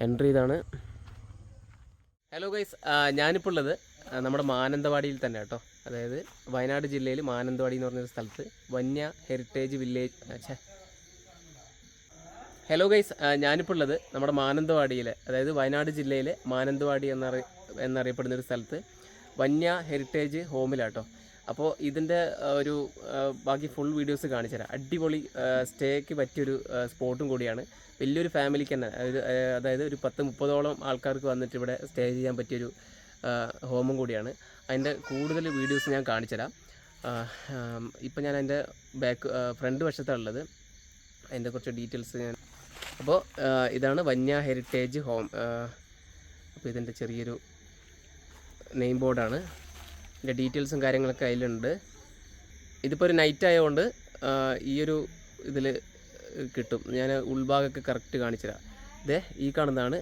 Entry ചെയ്താണ് hello guys ഞാനിപ്പോൾ ഉള്ളത് നമ്മുടെ മാനന്തവാടിയിൽ തന്നെ കേട്ടോ. അതായത് വയനാട് ജില്ലയിൽ മാനന്തവാടി എന്ന് പറഞ്ഞൊരു സ്ഥലത്ത് വന്യ ഹെറിറ്റേജ് വില്ലേജ് ഛേ. ഹലോ ഗൈസ് ഞാനിപ്പോൾ ഉള്ളത് നമ്മുടെ മാനന്തവാടിയിലെ അതായത് വയനാട് ജില്ലയിലെ മാനന്തവാടി എന്നറി എന്നറിയപ്പെടുന്ന ഒരു സ്ഥലത്ത് വന്യ ഹെറിറ്റേജ് ഹോമിലാട്ടോ അപ്പോൾ ഇതിന്റെ ഒരു ബാക്കി ഫുൾ വീഡിയോസ് കാണിച്ചു തരാം. അടിപൊളി സ്റ്റേക്ക് പറ്റിയൊരു സ്പോട്ടും കൂടിയാണ്. വലിയൊരു ഫാമിലിക്ക് തന്നെ അതായത് ഒരു പത്ത് മുപ്പതോളം ആൾക്കാർക്ക് വന്നിട്ട് ഇവിടെ സ്റ്റേ ചെയ്യാൻ പറ്റിയൊരു ഹോമും കൂടിയാണ്. അതിന്റെ കൂടുതൽ വീഡിയോസ് ഞാൻ കാണിച്ചു തരാം. ഇപ്പം ഞാൻ അതിന്റെ ബാക്ക് ഫ്രണ്ട് വശത്താണ് ഉള്ളത്. അതിന്റെ കുറച്ച് ഡീറ്റെയിൽസ് ഞാൻ അപ്പോൾ ഇതാണ് വന്യ ഹെറിറ്റേജ് ഹോം അപ്പോൾ ഇതിന്റെ ചെറിയൊരു നെയിം ബോർഡാണ് ഇതിന്റെ ഡീറ്റെയിൽസും കാര്യങ്ങളൊക്കെ അതിലുണ്ട്. ഇതിപ്പോൾ ഒരു നൈറ്റ് ആയതുകൊണ്ട് ഈ ഒരു ഇതിൽ കിട്ടും. ഞാൻ ഉൾഭാഗമൊക്കെ കറക്റ്റ് കാണിച്ചുതരാം ഇതേ ഈ കാണുന്നതാണ്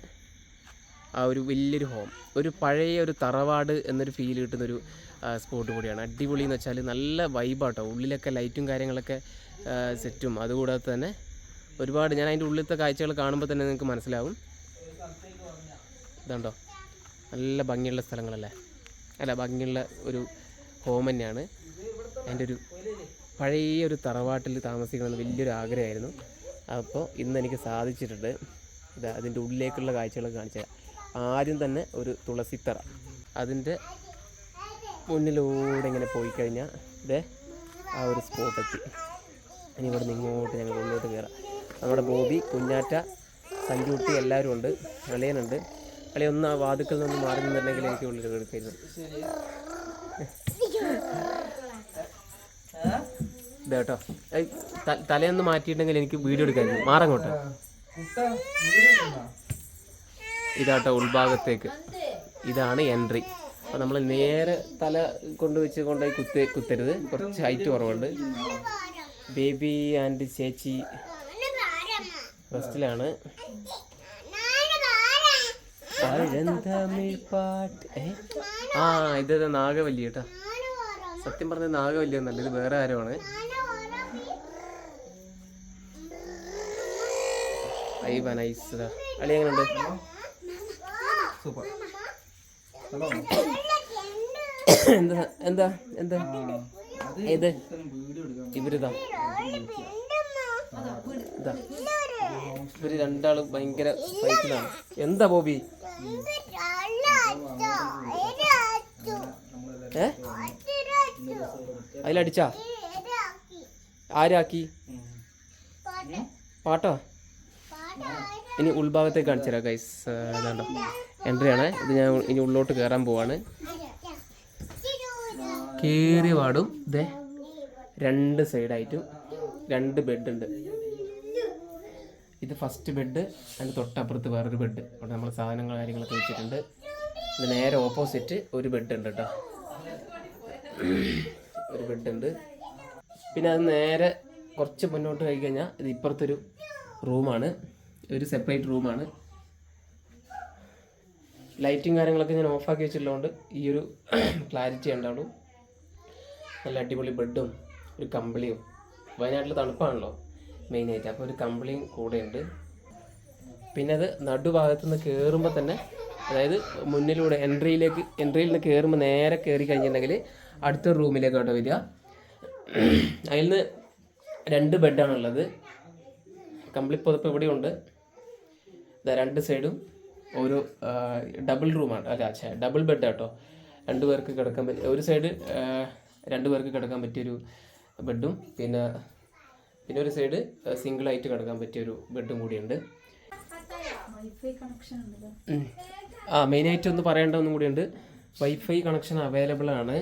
ആ ഒരു വലിയൊരു ഹോം ഒരു പഴയ ഒരു തറവാട് എന്നൊരു ഫീൽ കിട്ടുന്നൊരു സ്പോട്ട് കൂടിയാണ്. അടിപൊളി എന്ന് വെച്ചാൽ നല്ല വൈബാട്ടോ ഉള്ളിലൊക്കെ ലൈറ്റും കാര്യങ്ങളൊക്കെ സെറ്റും അതുകൂടാതെ തന്നെ ഒരുപാട് ഞാൻ അതിന്റെ ഉള്ളിലത്തെ കാഴ്ചകൾ കാണുമ്പോൾ തന്നെ നിങ്ങൾക്ക് മനസ്സിലാവും. ഇതുണ്ടോ? നല്ല ഭംഗിയുള്ള സ്ഥലങ്ങളല്ലേ? അല്ല ഭംഗിയുള്ള ഒരു ഹോം തന്നെയാണ്. എന്റെ ഒരു പഴയ ഒരു തറവാട്ടിൽ താമസിക്കണമെന്ന് വലിയൊരു ആഗ്രഹമായിരുന്നു. അപ്പോൾ ഇന്ന് എനിക്ക് സാധിച്ചിട്ടുണ്ട്. ഇതാ അതിന്റെ ഉള്ളിലേക്കുള്ള കാഴ്ചകളൊക്കെ കാണിച്ചു തരാം. ആദ്യം തന്നെ ഒരു തുളസിത്തറ അതിന്റെ മുന്നിലൂടെ ഇങ്ങനെ പോയി കഴിഞ്ഞാൽ ഇതേ ആ ഒരു സ്പോട്ടെത്തി ഇനി ഇവിടെ നിന്ന് ഇങ്ങോട്ട് ഞങ്ങൾ ഉള്ളിലോട്ട് കയറാം. നമ്മുടെ ബോബി കുഞ്ഞാറ്റ സഞ്ജുട്ടി എല്ലാവരും ഉണ്ട്. അളിയനുണ്ട്. അളിയ ഒന്ന് ആ വാതുക്കൽ നിന്ന് മാറി നിന്നിട്ടുണ്ടെങ്കിൽ എനിക്ക് ഉള്ളിൽ എടുക്കായിരുന്നു ഇതേട്ടോ തലയൊന്ന് മാറ്റിയിട്ടുണ്ടെങ്കിൽ എനിക്ക് വീഡിയോ എടുക്കായിരുന്നു മാറങ്ങോട്ടോ ഇതാട്ടോ ഉൾഭാഗത്തേക്ക്. ഇതാണ് എൻട്രി. അപ്പോൾ നമ്മൾ നേരെ തല കൊണ്ട് വെച്ച് കൊണ്ടുപോയി കുത്തി കുത്തരുത്. കുറച്ച് ഹൈറ്റ് കുറവുണ്ട്. ബേബി ആൻഡ് ചേച്ചി റെസ്റ്റിലാണ്. പഴന്തമിഴ് പാട്ട്. ഏ? ആ ഇത് നാഗവല്ലി കേട്ടാ. സത്യം പറഞ്ഞ നാഗവല്ലി ഒന്നല്ല ഇത് വേറെ ആരുമാണ് നൈസ് അളി എങ്ങനെയുണ്ട് സൂപ്പർ. എന്താ എന്താ എന്താ? ഏത്? ഇവരിതാ. ഇവർ രണ്ടാളും ഭയങ്കര ഫൈറ്റിലാണ് എന്താ ബോബി? അതിലടിച്ചാ? ആരാക്കി? പാട്ടോ? ഇനി ഉൾഭാഗത്തേക്ക് കാണിച്ചു തരാം ഗൈസ് എൻട്രി ആണ്. ഇത് ഞാൻ ഇനി ഉള്ളോട്ട് കയറാൻ പോവാണ്. കയറി പാടും ഇതേ രണ്ട് സൈഡായിട്ടും രണ്ട് ബെഡ് ഉണ്ട്. ഇത് ഫസ്റ്റ് ബെഡ് അതിന്റെ തൊട്ടപ്പുറത്ത് വേറൊരു ബെഡ് അവിടെ നമ്മൾ സാധനങ്ങൾ കാര്യങ്ങളൊക്കെ വെച്ചിട്ടുണ്ട്. ഇത് നേരെ ഓപ്പോസിറ്റ് ഒരു ബെഡ് ഉണ്ട് കേട്ടോ ഒരു ബെഡ് ഉണ്ട്. പിന്നെ അത് നേരെ കുറച്ച് മുന്നോട്ട് പോയി കഴിഞ്ഞാൽ ഇത് ഇപ്പുറത്തൊരു റൂമാണ് ഒരു സെപ്പറേറ്റ് റൂമാണ് ലൈറ്റും കാര്യങ്ങളൊക്കെ ഞാൻ ഓഫാക്കി വെച്ചിട്ടുള്ളതുകൊണ്ട് ഈ ഒരു ക്ലാരിറ്റി ഉണ്ടാവുള്ളൂ. നല്ല അടിപൊളി ബെഡും ഒരു കമ്പിളിയും. വയനാട്ടിൽ തണുപ്പാണല്ലോ. മെയിനായിട്ട്. അപ്പോൾ ഒരു കമ്പിളിയും കൂടെയുണ്ട്. പിന്നെ അത് നടുഭാഗത്ത് നിന്ന് കയറുമ്പോൾ തന്നെ അതായത് മുന്നിലൂടെ എൻട്രിയിലേക്ക് എൻട്രിയിൽ നിന്ന് കയറുമ്പോൾ നേരെ കയറി കഴിഞ്ഞിട്ടുണ്ടെങ്കിൽ അടുത്ത റൂമിലേക്കോട്ടോ വരിക. അതിൽ നിന്ന് രണ്ട് ബെഡാണുള്ളത്. കമ്പിളി പുതപ്പ് ഇവിടെയുണ്ട്. രണ്ട് സൈഡും ഒരു ഡബിൾ റൂമാണ്. അല്ല അച്ഛാ ഡബിൾ ബെഡ് കേട്ടോ. രണ്ട് പേർക്ക് കിടക്കാൻ പറ്റിയ ഒരു സൈഡ് രണ്ട് പേർക്ക് കിടക്കാൻ പറ്റിയൊരു ബെഡും പിന്നെ പിന്നെ ഒരു സൈഡ് സിംഗിൾ ആയിട്ട് കിടക്കാൻ പറ്റിയ ഒരു ബെഡും കൂടിയുണ്ട്. ആ ആ മെയിനായിട്ട് ഒന്ന് പറയേണ്ട ഒന്നും കൂടിയുണ്ട്. വൈഫൈ കണക്ഷൻ അവൈലബിൾ ആണ്.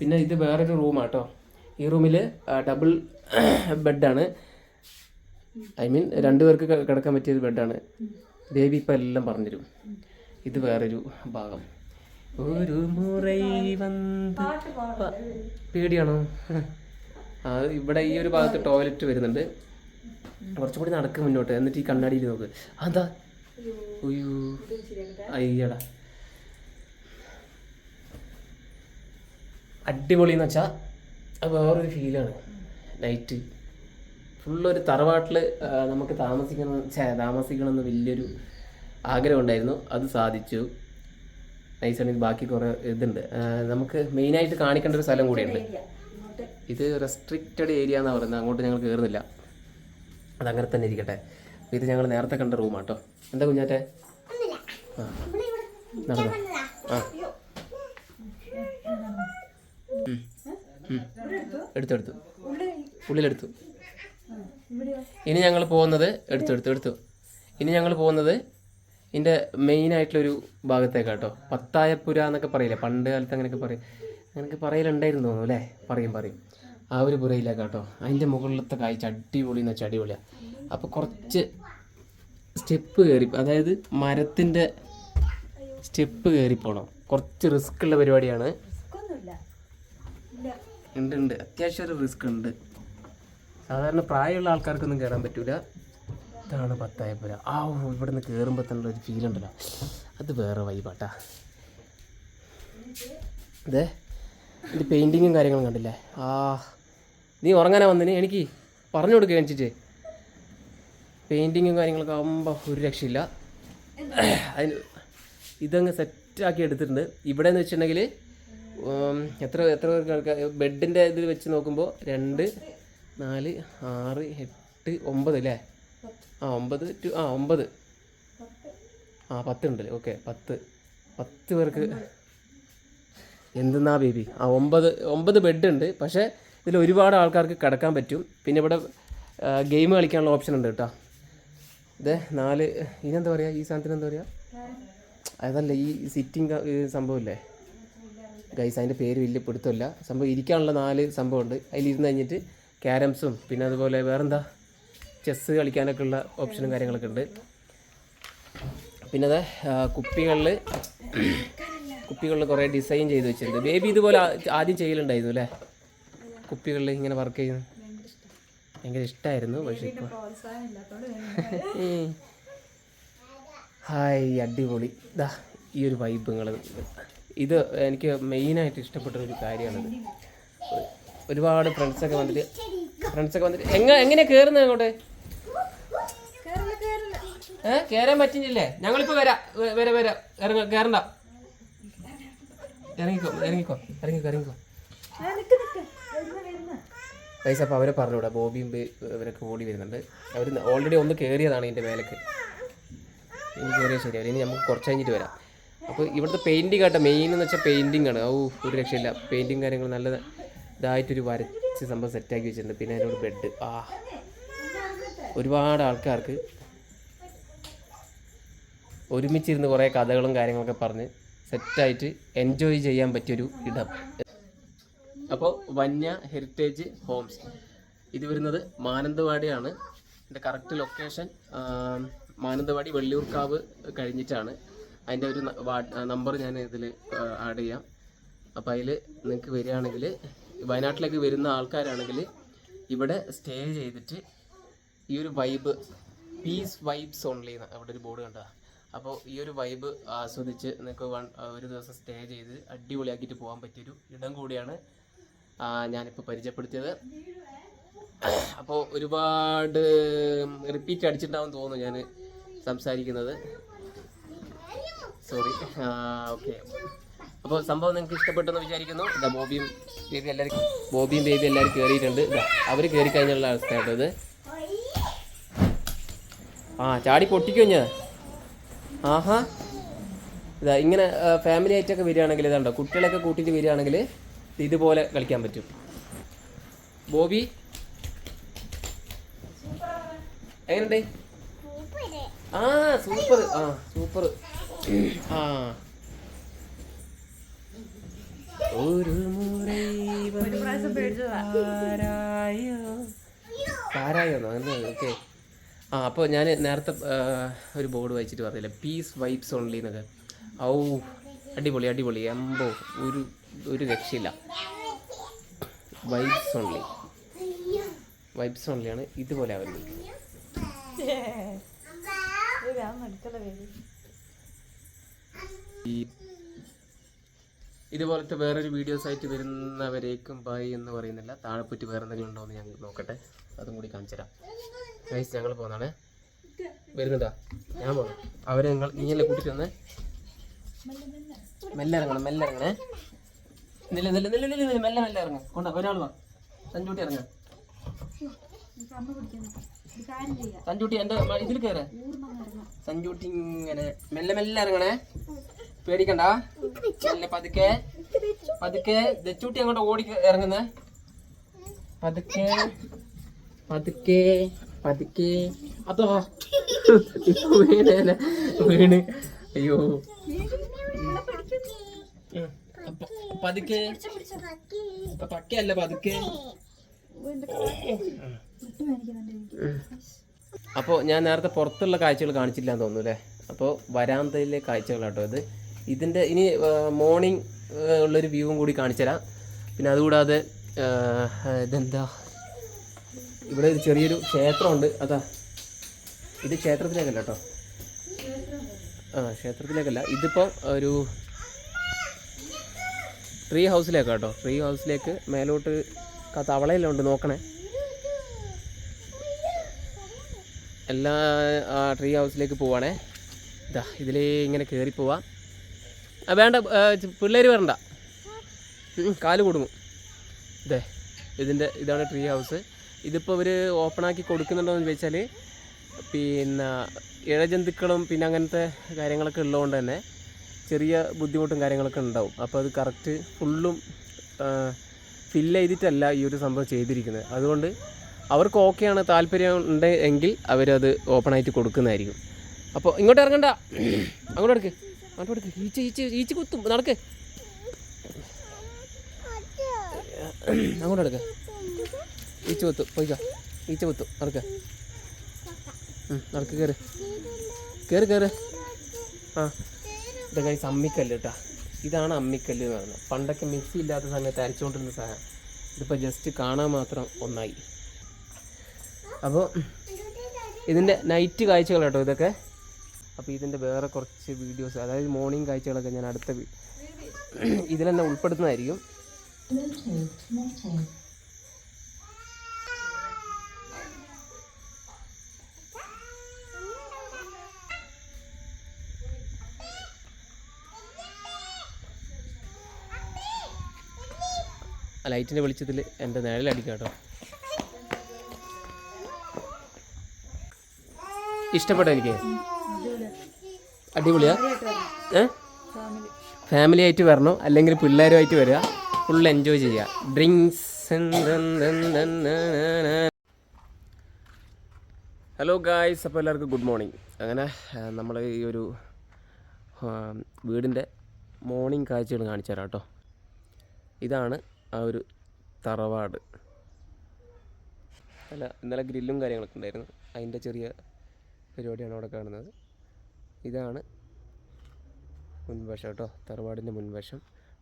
പിന്നെ ഇത് വേറൊരു റൂമാട്ടോ ഈ റൂമിൽ ഡബിൾ ബെഡാണ് ഐ മീൻ രണ്ടുപേർക്ക് കിടക്കാൻ പറ്റിയൊരു ബെഡാണ് ബേബി ഇപ്പം എല്ലാം പറഞ്ഞുതരും. ഇത് വേറൊരു ഭാഗം. ഒരു മുറൈ വന്ന് പേടിയാണോ? ഇവിടെ ഈ ഒരു ഭാഗത്ത് ടോയ്ലറ്റ് വരുന്നുണ്ട്. കുറച്ചും കൂടി നടക്കും മുന്നോട്ട്. എന്നിട്ട് ഈ കണ്ണാടിയിൽ നോക്ക്. അതാ അയ്യോ അയ്യടാ. അടിപൊളി എന്ന് വെച്ചാൽ അത് വേറൊരു ഫീലാണ് നൈറ്റ് ഫുള്ളൊരു തറവാട്ടിൽ നമുക്ക് താമസിക്കണം താമസിക്കണമെന്ന് വലിയൊരു ആഗ്രഹം ഉണ്ടായിരുന്നു. അത് സാധിച്ചു. നൈസാണെങ്കിൽ ബാക്കി കുറേ ഇതുണ്ട്. നമുക്ക് മെയിനായിട്ട് കാണിക്കേണ്ട ഒരു സ്ഥലം കൂടിയുണ്ട്. ഇത് റെസ്ട്രിക്റ്റഡ് ഏരിയ എന്നാണ് പറയുന്നത്. അങ്ങോട്ട് ഞങ്ങൾ കയറുന്നില്ല അതങ്ങനെ തന്നെ ഇരിക്കട്ടെ. ഇത് ഞങ്ങൾ നേരത്തെ കണ്ട റൂമാട്ടോ എന്താ കുഞ്ഞാറ്റെ? ആ. ആ. എടുത്തെടുത്തു ഉള്ളിലെടുത്തു. ഇനി ഞങ്ങൾ പോകുന്നത് എടുത്തെടുത്തു എടുത്തു ഇനി ഞങ്ങൾ പോകുന്നത് ഇതിന്റെ മെയിൻ ആയിട്ടുള്ളൊരു ഭാഗത്തേക്കാട്ടോ. പത്തായപ്പുര എന്നൊക്കെ പറയില്ലേ? പണ്ട് കാലത്ത് അങ്ങനെയൊക്കെ പറയും. അങ്ങനെയൊക്കെ പറയലുണ്ടായിരുന്നു അല്ലേ? പറയും പറയും. ആ ഒരു പുരയില്ല കേട്ടോ. അതിന്റെ മുകളിലത്തെ കാഴ്ച അടിപൊളി എന്ന് വെച്ചാൽ അടിപൊളിയാണ് അപ്പോൾ കുറച്ച് സ്റ്റെപ്പ് കയറി അതായത് മരത്തിന്റെ സ്റ്റെപ്പ് കയറി പോകണം കുറച്ച് റിസ്ക് ഉള്ള പരിപാടിയാണ്. ഉണ്ട് ഉണ്ട്. അത്യാവശ്യം ഒരു റിസ്ക് ഉണ്ട്. സാധാരണ പ്രായമുള്ള ആൾക്കാർക്കൊന്നും കയറാൻ പറ്റൂല. ഇതാണ് പത്തായപ്പുര ആ ഇവിടെ നിന്ന് കയറുമ്പോൾ തന്നെ ഒരു ഫീൽ ഉണ്ടല്ലോ. അത് വേറെ വൈബാട്ടാ ഇതേ ഇത് പെയിന്റിങ്ങും കാര്യങ്ങളും കണ്ടില്ലേ? ആ നീ ഉറങ്ങാനാ വന്നിന് എനിക്ക് പറഞ്ഞു കൊടുക്കുക എണിച്ചിട്ട് പെയിന്റിങ്ങും കാര്യങ്ങളൊക്കെ ആകുമ്പോൾ ഒരു രക്ഷയില്ല. അതിന് ഇതങ്ങ് സെറ്റാക്കി എടുത്തിട്ടുണ്ട്. ഇവിടെ എന്ന് വെച്ചിട്ടുണ്ടെങ്കിൽ എത്ര എത്ര പേർക്ക് ബെഡിന്റെ ഇത് വെച്ച് നോക്കുമ്പോൾ രണ്ട് നാല് ആറ് എട്ട് ഒമ്പത് അല്ലേ? ആ ഒമ്പത് ടു ആ ഒമ്പത്. ആ പത്ത് ഉണ്ട് ഓക്കെ പത്ത്. പത്ത് പേർക്ക് എന്തെന്നാ ബേബി? ആ ഒമ്പത് ഒമ്പത് ബെഡ് ഉണ്ട്. പക്ഷേ ഇതിൽ ഒരുപാട് ആൾക്കാർക്ക് കിടക്കാൻ പറ്റും. പിന്നെ ഇവിടെ ഗെയിം കളിക്കാനുള്ള ഓപ്ഷൻ ഉണ്ട് കേട്ടോ. ഇത് നാല് ഇതെന്താ പറയുക ഈ സാധനത്തിന് എന്താ പറയുക അതല്ല ഈ സിറ്റിംഗ് സംഭവമില്ലേ? ഗൈസ് അതിന്റെ പേര് വലിയ പിടുത്തമില്ല. സംഭവം ഇരിക്കാനുള്ള നാല് സംഭവമുണ്ട്. അതിലിരുന്ന് കഴിഞ്ഞിട്ട് ക്യാരംസും പിന്നെ അതുപോലെ വേറെന്താ? ചെസ്സ് കളിക്കാനൊക്കെ ഉള്ള ഓപ്ഷനും കാര്യങ്ങളൊക്കെ ഉണ്ട്. പിന്നെ അതെ കുപ്പികളിൽ കുപ്പികളിൽ കുറേ ഡിസൈൻ ചെയ്ത് വെച്ചിട്ടുണ്ട്. ബേബി ഇതുപോലെ ആദ്യം ചെയ്യലുണ്ടായിരുന്നു അല്ലേ? കുപ്പികളിൽ ഇങ്ങനെ വർക്ക് ചെയ്യുന്നു? ഭയങ്കര ഇഷ്ടമായിരുന്നു പക്ഷേ ഇപ്പോൾ ഹായ് അടിപൊളി. ഇതാ ഈ ഒരു വൈബ് നിങ്ങൾ ഇത് എനിക്ക് മെയിനായിട്ട് ഇഷ്ടപ്പെട്ട ഒരു കാര്യമാണിത് ഒരുപാട് ഫ്രണ്ട്സൊക്കെ വന്നിട്ട് ഫ്രണ്ട്സൊക്കെ വന്നിട്ട് എങ്ങനെ എങ്ങനെയാണ് കയറുന്നത് അങ്ങോട്ട്? ഏഹ് കയറാൻ പറ്റുന്നില്ലേ? ഞങ്ങളിപ്പോൾ വരാം. വരാം വരാം. ഇറങ്ങ കയറണ്ട ഇറങ്ങിക്കോ ഇറങ്ങിക്കോ ഇറങ്ങിക്കോ ഇറങ്ങിക്കോ. പൈസ അപ്പോൾ അവരെ പറഞ്ഞുകൂടാ. ബോബിയും ഇവരൊക്കെ ഓടി വരുന്നുണ്ട്. അവർ ഓൾറെഡി ഒന്ന് കയറിയതാണ് ഇതിന്റെ മേലേക്ക്. ഇനി കയറിയാൽ ശരിയാവില്ല. ഇനി നമുക്ക് കുറച്ച് കഴിഞ്ഞിട്ട് വരാം. അപ്പോൾ ഇവിടുത്തെ പെയിന്റിങ് ആട്ടെ. മെയിൻ എന്ന് വെച്ചാൽ പെയിന്റിംഗ് ആണ്. ഓ ഒരു രക്ഷയില്ല. പെയിന്റിങ് കാര്യങ്ങൾ നല്ല ഇതായിട്ടൊരു വരച്ച് സംഭവം സെറ്റാക്കി വെച്ചിട്ടുണ്ട്. പിന്നെ അതിനോട് ബെഡ് ആ ഒരുപാട് ആൾക്കാർക്ക് ഒരുമിച്ചിരുന്ന് കുറേ കഥകളും കാര്യങ്ങളൊക്കെ പറഞ്ഞ് സെറ്റായിട്ട് എൻജോയ് ചെയ്യാൻ പറ്റിയൊരു ഇടം. അപ്പോൾ വന്യ ഹെറിറ്റേജ് ഹോംസ് ഇത് വരുന്നത് മാനന്തവാടിയാണ്. എന്റെ കറക്റ്റ് ലൊക്കേഷൻ മാനന്തവാടി വെള്ളിയൂർക്കാവ് കഴിഞ്ഞിട്ടാണ്. അതിന്റെ ഒരു നമ്പർ ഞാൻ ഇതിൽ ആഡ് ചെയ്യാം. അപ്പോൾ അതിൽ നിങ്ങൾക്ക് വരികയാണെങ്കിൽ വയനാട്ടിലേക്ക് വരുന്ന ആൾക്കാരാണെങ്കിൽ ഇവിടെ സ്റ്റേ ചെയ്തിട്ട് ഈ ഒരു വൈബ് പീസ് വൈബ്സ് ഓൺലി അവിടെ ഒരു ബോർഡ് കണ്ടതാ. അപ്പോൾ ഈ ഒരു വൈബ് ആസ്വദിച്ച് നിങ്ങൾക്ക് വൺ ഒരു ദിവസം സ്റ്റേ ചെയ്ത് അടിപൊളിയാക്കിയിട്ട് പോകാൻ പറ്റിയൊരു ഇടം കൂടിയാണ് ഞാനിപ്പോൾ പരിചയപ്പെടുത്തിയത്. അപ്പോൾ ഒരുപാട് റിപ്പീറ്റ് അടിച്ചിട്ടുണ്ടാവും തോന്നുന്നു ഞാൻ സംസാരിക്കുന്നത്. സോറി ഓക്കെ അപ്പോൾ സംഭവം നിങ്ങൾക്ക് ഇഷ്ടപ്പെട്ടെന്ന് വിചാരിക്കുന്നു. ഇതാ ബോബിയും ബേബി എല്ലാവരും ബോബിയും ബേബി എല്ലാവരും കയറിയിട്ടുണ്ട് അവർ കയറി കഴിഞ്ഞുള്ള അവസ്ഥയായിട്ടത് ആ ചാടി പൊട്ടിക്കോ ഞാൻ ആഹാ. ഇതാ ഇങ്ങനെ ഫാമിലി ആയിട്ടൊക്കെ വരികയാണെങ്കിൽ ഇതുണ്ടോ കുട്ടികളൊക്കെ കൂട്ടിയിട്ട് വരികയാണെങ്കിൽ ഇതുപോലെ കളിക്കാൻ പറ്റും. ബോബി? എങ്ങനെയുണ്ട്? ആ സൂപ്പർ ആ സൂപ്പർ ആ. ഒരു പാരായോ ആരായോ അങ്ങനെ ഓക്കെ. ആ അപ്പോൾ ഞാൻ നേരത്തെ ഒരു ബോർഡ് വായിച്ചിട്ട് പറഞ്ഞില്ല? പീസ് വൈബ്സ് ഓൺലി എന്നൊക്കെ. ഔ അടിപൊളി അടിപൊളി. എമ്പോ ഒരു ഒരു രക്ഷയില്ല. വൈബ്സ് ഓൺലി വൈബ്സ് ഓൺലിയാണ് ഇതുപോലെ ആവുന്നത്. ഇതുപോലത്തെ വേറൊരു വീഡിയോസ് ആയിട്ട് വരുന്നവരേക്കും ബൈ എന്ന് പറയുന്നില്ല. താഴെപ്പറ്റി വേറെ എന്തെങ്കിലും ഉണ്ടോ എന്ന് ഞങ്ങൾ നോക്കട്ടെ. അതും കൂടി കാണിച്ചു തരാം ഗൈസ് ഞങ്ങൾ പോകുന്നതാണ് വരുന്നുണ്ടോ? ഞാൻ പോകണം അവരെ നിങ്ങൾ നീയല്ലേ കൂട്ടിട്ട് വന്നേ? മെല്ലെ ഇറങ്ങണം മെല്ലെ ഇറങ്ങണേ. നില്ല നില്ല നില്ല നില്ല നില്ല മെല്ലെ മെല്ലെ ഇറങ്ങാം. കൊണ്ട ഒരാൾ വാ. സഞ്ചൂട്ടി ഇറങ്ങാം. സഞ്ചൂട്ടി എന്റെ ഇതിൽ കയറ സഞ്ചൂട്ടി ഇങ്ങനെ മെല്ലെ മെല്ലെ ഇറങ്ങണേ. പേടിക്കണ്ട. മെല്ലെ പതുക്കെ. പതുക്കെ. ദച്ചൂട്ടി അങ്ങോട്ട് ഓടി ഇറങ്ങുന്നേ. പതുക്കെ. പതുക്കെ. പതുക്കെ. അതോ? ഇപ്പൊ വീണ്. അയ്യോ. പതുക്കെ. ഇപ്പൊ പക്കയല്ല പതുക്കെ? അപ്പോൾ ഞാൻ നേരത്തെ പുറത്തുള്ള കാഴ്ചകൾ കാണിച്ചില്ല എന്ന് തോന്നുന്നു അല്ലേ? അപ്പോൾ വരാന്തയിലെ കാഴ്ചകളാട്ടോ ഇത്. ഇതിന്റെ ഇനി മോർണിംഗ് ഉള്ളൊരു വ്യൂവും കൂടി കാണിച്ചുതരാം പിന്നെ അതുകൂടാതെ ഇതെന്താ? ഇവിടെ ഒരു ചെറിയൊരു ക്ഷേത്രമുണ്ട്. അതാ. ഇത് ക്ഷേത്രത്തിലേക്കല്ല കേട്ടോ. ആ ക്ഷേത്രത്തിലേക്കല്ല. ഇതിപ്പോൾ ഒരു ട്രീ ഹൗസിലേക്ക് കേട്ടോ. ട്രീ ഹൗസിലേക്ക് മേലോട്ട് തവളയെല്ലാം ഉണ്ട്. നോക്കണേ. എല്ലാ ആ ട്രീ ഹൗസിലേക്ക് പോവാണേ. ഇതാ ഇതിലേ ഇങ്ങനെ കയറി പോവാം. ആ വേണ്ട പിള്ളേർ വരണ്ട. കാൽ കൊടുങ്ങും. ഇതേ ഇതിന്റെ ഇതാണ് ട്രീ ഹൗസ് ഇതിപ്പോൾ ഇവർ ഓപ്പണാക്കി കൊടുക്കുന്നുണ്ടോ എന്ന് ചോദിച്ചാൽ പിന്നെ ഇഴജന്തുക്കളും പിന്നെ അങ്ങനത്തെ കാര്യങ്ങളൊക്കെ ഉള്ളതുകൊണ്ട് തന്നെ ചെറിയ ബുദ്ധിമുട്ടും കാര്യങ്ങളൊക്കെ ഉണ്ടാവും. അപ്പോൾ അത് കറക്റ്റ് ഫുള്ളും ഫില്ല് ചെയ്തിട്ടല്ല ഈ ഒരു സംഭവം ചെയ്തിരിക്കുന്നത്. അതുകൊണ്ട് അവർക്ക് ഓക്കെയാണ് താല്പര്യം ഉണ്ട് എങ്കിൽ അവരത് ഓപ്പണായിട്ട് കൊടുക്കുന്നതായിരിക്കും. അപ്പോൾ ഇങ്ങോട്ട് ഇറങ്ങണ്ട. അങ്ങോട്ട് എടുക്ക് അങ്ങോട്ട് എടുക്ക് ഈച്ച ഈച്ച ഈച്ച കുത്തും. നടക്ക്. അങ്ങോട്ട് എടുക്ക് ഈച്ച കൊത്തു. പോയിക്കോ ഈച്ച കൊത്തു. നടക്ക്. നടക്ക് കയറ് കയറ് കയറ് ആ. ഇതൊക്കെ ഈ അമ്മിക്കല്ല് കേട്ടോ. ഇതാണ് അമ്മിക്കല്ല് എന്ന് പറയുന്നത്. പണ്ടൊക്കെ മിക്സി ഇല്ലാത്ത സമയത്ത് അരച്ചുകൊണ്ടിരുന്ന സാധനം. ഇതിപ്പോൾ ജസ്റ്റ് കാണാൻ മാത്രം ഒന്നായി. അപ്പോൾ ഇതിന്റെ നൈറ്റ് കാഴ്ചകൾ കേട്ടോ ഇതൊക്കെ. അപ്പോൾ ഇതിന്റെ വേറെ കുറച്ച് വീഡിയോസ് അതായത് മോർണിംഗ് കാഴ്ചകളൊക്കെ ഞാൻ അടുത്ത ഇതിലെന്നെ ഉൾപ്പെടുത്തുന്നതായിരിക്കും. ആ ലൈറ്റിന്റെ വെളിച്ചത്തിൽ എന്റെ നിഴലടിക്കാം കേട്ടോ ഇഷ്ടപ്പെട്ടോ എനിക്ക്? അടിപൊളിയാ. ഫാമിലി ആയിട്ട് വരണം അല്ലെങ്കിൽ പിള്ളേരുമായിട്ട് വരിക. ഫുൾ എൻജോയ് ചെയ്യുക. ഡ്രിങ്ക്സ് ഹലോ ഗായ്സ് അപ്പോൾ എല്ലാവർക്കും ഗുഡ് മോർണിംഗ് അങ്ങനെ നമ്മൾ ഈ ഒരു വീടിന്റെ മോർണിംഗ് കാഴ്ചകൾ കാണിച്ചു തരാം കേട്ടോ. ഇതാണ് ആ ഒരു തറവാട്. അല്ല ഇന്നലെ ഗ്രില്ലും കാര്യങ്ങളൊക്കെ ഉണ്ടായിരുന്നു. അതിന്റെ ചെറിയ പരിപാടിയാണ് അവിടെ കാണുന്നത്. ഇതാണ് മുൻവശം കേട്ടോ. തറവാടിന്റെ മുൻവശം.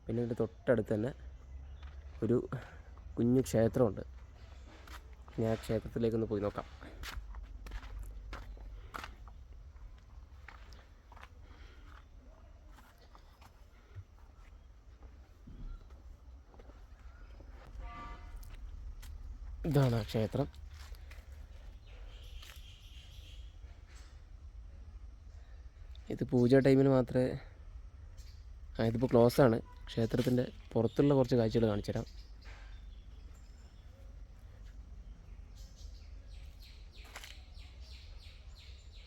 പിന്നെ ഇതിന്റെ തൊട്ടടുത്ത് തന്നെ ഒരു കുഞ്ഞു ക്ഷേത്രമുണ്ട്. ഞാൻ ക്ഷേത്രത്തിലേക്കൊന്ന് പോയി നോക്കാം. ഇതാണ് ആ ക്ഷേത്രം. ഇത് പൂജ ടൈമിന് മാത്രമേ ആ ഇതിപ്പോൾ ക്ലോസ് ആണ്. ക്ഷേത്രത്തിന്റെ പുറത്തുള്ള കുറച്ച് കാഴ്ചകൾ കാണിച്ചു തരാം.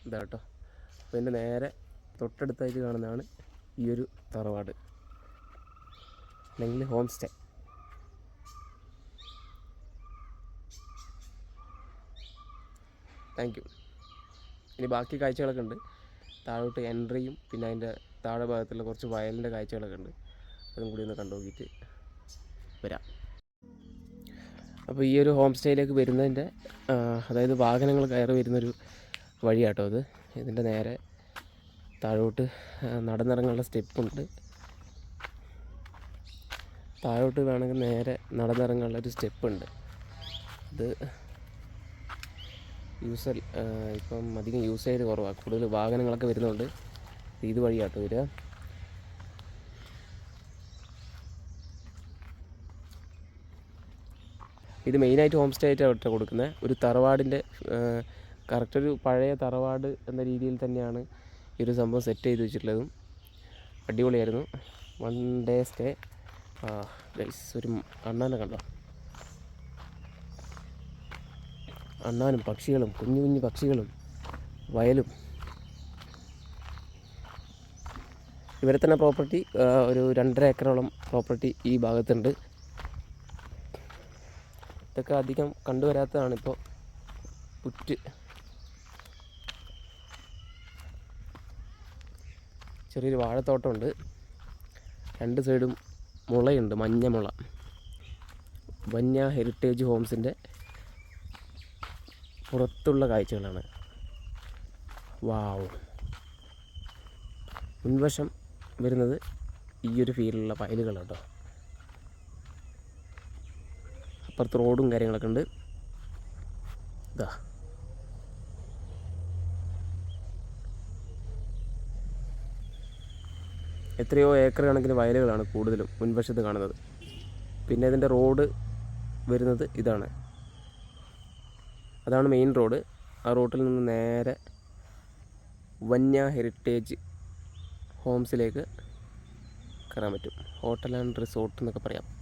ഇതാ കേട്ടോ. അപ്പോൾ എന്റെ നേരെ തൊട്ടടുത്തായിട്ട് കാണുന്നതാണ് ഈ ഒരു തറവാട്. അല്ലെങ്കിൽ ഹോം സ്റ്റേ താങ്ക് യു ഇനി ബാക്കി കാഴ്ചകളൊക്കെ ഉണ്ട്. താഴോട്ട് എൻട്രിയും പിന്നെ അതിന്റെ താഴെ ഭാഗത്തുള്ള കുറച്ച് വയലിന്റെ കാഴ്ചകളൊക്കെ ഉണ്ട്. അതും കൂടി ഒന്ന് കണ്ടു നോക്കിയിട്ട് വരാം. അപ്പോൾ ഈ ഒരു ഹോം സ്റ്റേയിലേക്ക് വരുന്നതിന്റെ അതായത് വാഹനങ്ങൾ കയറി വരുന്നൊരു വഴിയാട്ടോ അത്. ഇതിന്റെ നേരെ താഴോട്ട് നടന്നിറങ്ങാനുള്ള സ്റ്റെപ്പുണ്ട്. താഴോട്ട് വേണമെങ്കിൽ നേരെ നടന്നിറങ്ങാനുള്ള ഒരു സ്റ്റെപ്പുണ്ട്. ഇത് യൂസ് ഇപ്പം അധികം യൂസ് ചെയ്ത് കുറവാണ് കൂടുതൽ വാഹനങ്ങളൊക്കെ വരുന്നുണ്ട്. ഇത് വഴിയാട്ടോ വരിക. ഇത് മെയിനായിട്ട് ഹോം സ്റ്റേ ആയിട്ട് അവിടെ കൊടുക്കുന്നത് ഒരു തറവാടിന്റെ കറക്റ്റ് ഒരു പഴയ തറവാട് എന്ന രീതിയിൽ തന്നെയാണ് ഈ ഒരു സംഭവം സെറ്റ് ചെയ്ത് വെച്ചിട്ടുള്ളതും. അടിപൊളിയായിരുന്നു. One day stay. ഒരു അണ്ണാനെ കണ്ടോ? അണ്ണാനും പക്ഷികളും കുഞ്ഞു കുഞ്ഞു പക്ഷികളും വയലും. ഇവരെ തന്നെ പ്രോപ്പർട്ടി ഒരു രണ്ടര ഏക്കറോളം പ്രോപ്പർട്ടി ഈ ഭാഗത്തുണ്ട്. ഇതൊക്കെ അധികം കണ്ടുവരാത്തതാണ് ഇപ്പോൾ പുറ്റ്. ചെറിയൊരു വാഴത്തോട്ടമുണ്ട്. രണ്ട് സൈഡും മുളയുണ്ട് മഞ്ഞ മുള. വന്യ ഹെറിറ്റേജ് ഹോംസിന്റെ പുറത്തുള്ള കാഴ്ചകളാണ്. വാവ്. മുൻവശം വരുന്നത് ഈ ഒരു ഫീലുള്ള വയലുകളാണ് കേട്ടോ അപ്പുറത്ത് റോഡും കാര്യങ്ങളൊക്കെ ഉണ്ട്. ഇതാ എത്രയോ ഏക്കർ കണക്കിന് വയലുകളാണ് കൂടുതലും മുൻവശത്ത് കാണുന്നത്. പിന്നെ ഇതിന്റെ റോഡ് വരുന്നത് ഇതാണ്. അതാണ് മെയിൻ റോഡ് ആ റോട്ടിൽ നിന്ന് നേരെ വന്യ ഹെറിറ്റേജ് ഹോംസിലേക്ക് കയറാൻ പറ്റും. ഹോട്ടൽ ആൻഡ് റിസോർട്ട് എന്നൊക്കെ പറയാം.